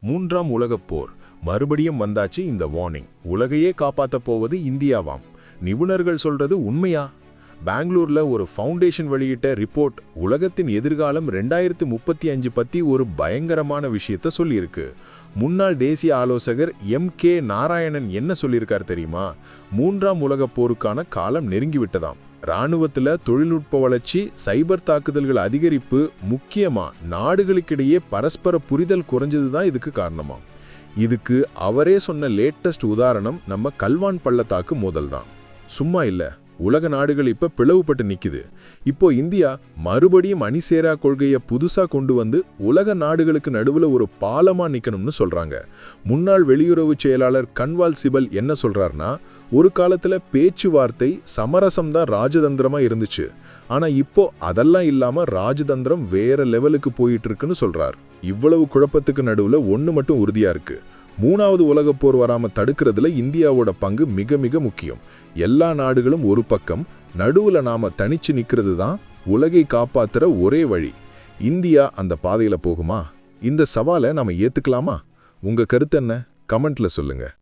மூன்றாம் உலகப் போர். மறுபடியும் வந்தாச்சு இந்த வார்னிங் உலகையே காப்பாற்ற போவது இந்தியாவாம். நிபுணர்கள் சொல்றது உண்மையா? பெங்களூர்ல ஒரு ஃபவுண்டேஷன் வெளியிட்ட ரிப்போர்ட் உலகத்தின் எதிர்காலம் ரெண்டாயிரத்து முப்பத்தி அஞ்சு பத்தி ஒரு பயங்கரமான விஷயத்த சொல்லியிருக்கு. முன்னாள் தேசிய ஆலோசகர் எம் கே நாராயணன் என்ன சொல்லியிருக்கார் தெரியுமா? மூன்றாம் உலகப் போருக்கான காலம் நெருங்கிவிட்டதாம். இராணுவத்தில் தொழில்நுட்ப வளர்ச்சி சைபர் தாக்குதல்கள் அதிகரிப்பு முக்கியமாக நாடுகளுக்கிடையே பரஸ்பர புரிதல் குறைஞ்சது தான் இதுக்கு காரணமாக இதுக்கு அவரே சொன்ன லேட்டஸ்ட் உதாரணம் நம்ம கல்வான் பள்ளத்தாக்கு மோதல் தான் சும்மா இல்லை. உலக நாடுகள் இப்போ பிளவுபட்டு நிற்குது இப்போ இந்தியா மறுபடியும் அணிசேரா கொள்கையை புதுசாக கொண்டு வந்து உலக நாடுகளுக்கு நடுவில் ஒரு பாலமாக நிற்கணும்னு சொல்கிறாங்க முன்னாள் வெளியுறவு செயலாளர் கன்வால் சிபல் என்ன சொல்கிறாருன்னா ஒரு காலத்தில் பேச்சுவார்த்தை சமரசம் தான் ராஜதந்திரமாக இருந்துச்சு. ஆனால் இப்போ அதெல்லாம் இல்லாமல் ராஜதந்திரம் வேற லெவலுக்கு போயிட்டு இருக்குன்னு சொல்கிறார் இவ்வளவு குழப்பத்துக்கு நடுவில் ஒன்று மட்டும் உறுதியாக இருக்குது மூணாவது உலகப் போர் வராமல் தடுக்கிறதுல இந்தியாவோட பங்கு மிக மிக முக்கியம். எல்லா நாடுகளும் ஒரு பக்கம் நடுவில் நாம் தனிச்சு நிற்கிறது தான் உலகை காப்பாற்றுற ஒரே வழி. இந்தியா அந்த பாதையில் போகுமா? இந்த சவாலை நாம் ஏற்றுக்கலாமா உங்கள் கருத்து என்ன? கமெண்ட்டில் சொல்லுங்கள்